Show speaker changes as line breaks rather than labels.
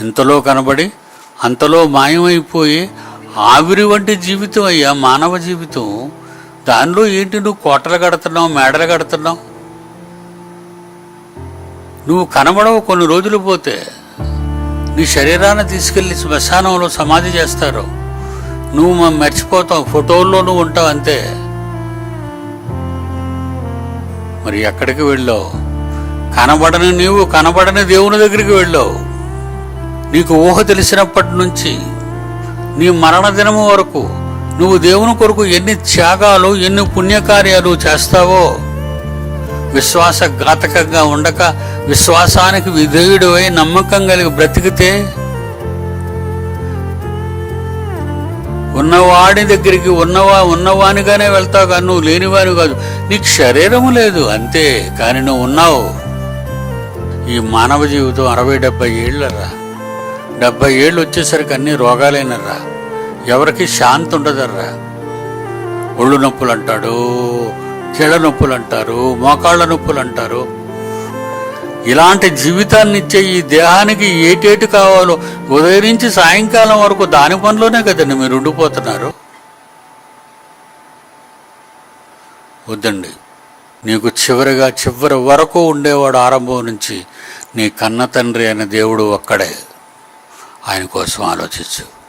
ఇంతలో కనబడి అంతలో మాయమైపోయి ఆవిరి వంటి జీవితం అయ్యా మానవ జీవితం. దానిలో ఏంటి నువ్వు కోటలు కడుతున్నావు మేడలు కడుతున్నావు? నువ్వు కనబడవు కొన్ని రోజులు పోతే. నీ శరీరాన్ని తీసుకెళ్ళి శ్మశానంలో సమాధి చేస్తారు. నువ్వు మనం మర్చిపోతావు ఫోటోల్లోనూ ఉంటావు అంతే. మరి ఎక్కడికి వెళ్ళావు? కనబడని నీవు కనబడని దేవుని దగ్గరికి వెళ్ళావు. నీకు ఊహ తెలిసినప్పటి నుంచి నీ మరణ దినము వరకు నువ్వు దేవుని కొరకు ఎన్ని త్యాగాలు ఎన్ని పుణ్యకార్యాలు చేస్తావో విశ్వాసఘాతకంగా ఉండక విశ్వాసానికి విధేయుడివై నమ్మకం కలిగి బ్రతికితే ఉన్నవాడి దగ్గరికి ఉన్నవా ఉన్నవానిగానే వెళ్తావు కానీ నువ్వు లేనివాని కాదు. నీకు శరీరము లేదు అంతే. కానీ నువ్వు ఉన్నావు. ఈ మానవ జీవితం అరవై డెబ్బై ఏళ్ళరా? డెబ్బై ఏళ్ళు వచ్చేసరికి అన్ని రోగాలేనరా ఎవరికి శాంతి ఉండదర్రా. ఒళ్ళు నొప్పులు అంటాడు చెడ నొప్పులు అంటారు మోకాళ్ళ నొప్పులు అంటారు ఇలాంటి జీవితాన్ని ఇచ్చే ఈ దేహానికి ఏటేటు కావాలో ఉదయం నుంచి సాయంకాలం వరకు దాని పనిలోనే కదండి మీరు ఉండిపోతున్నారు. వద్దండి. నీకు చివరిగా చివరి వరకు ఉండేవాడు ఆరంభం నుంచి నీ కన్న తండ్రి అనే దేవుడు ఒక్కడే. ఆయన కోసం ఆలోచించు.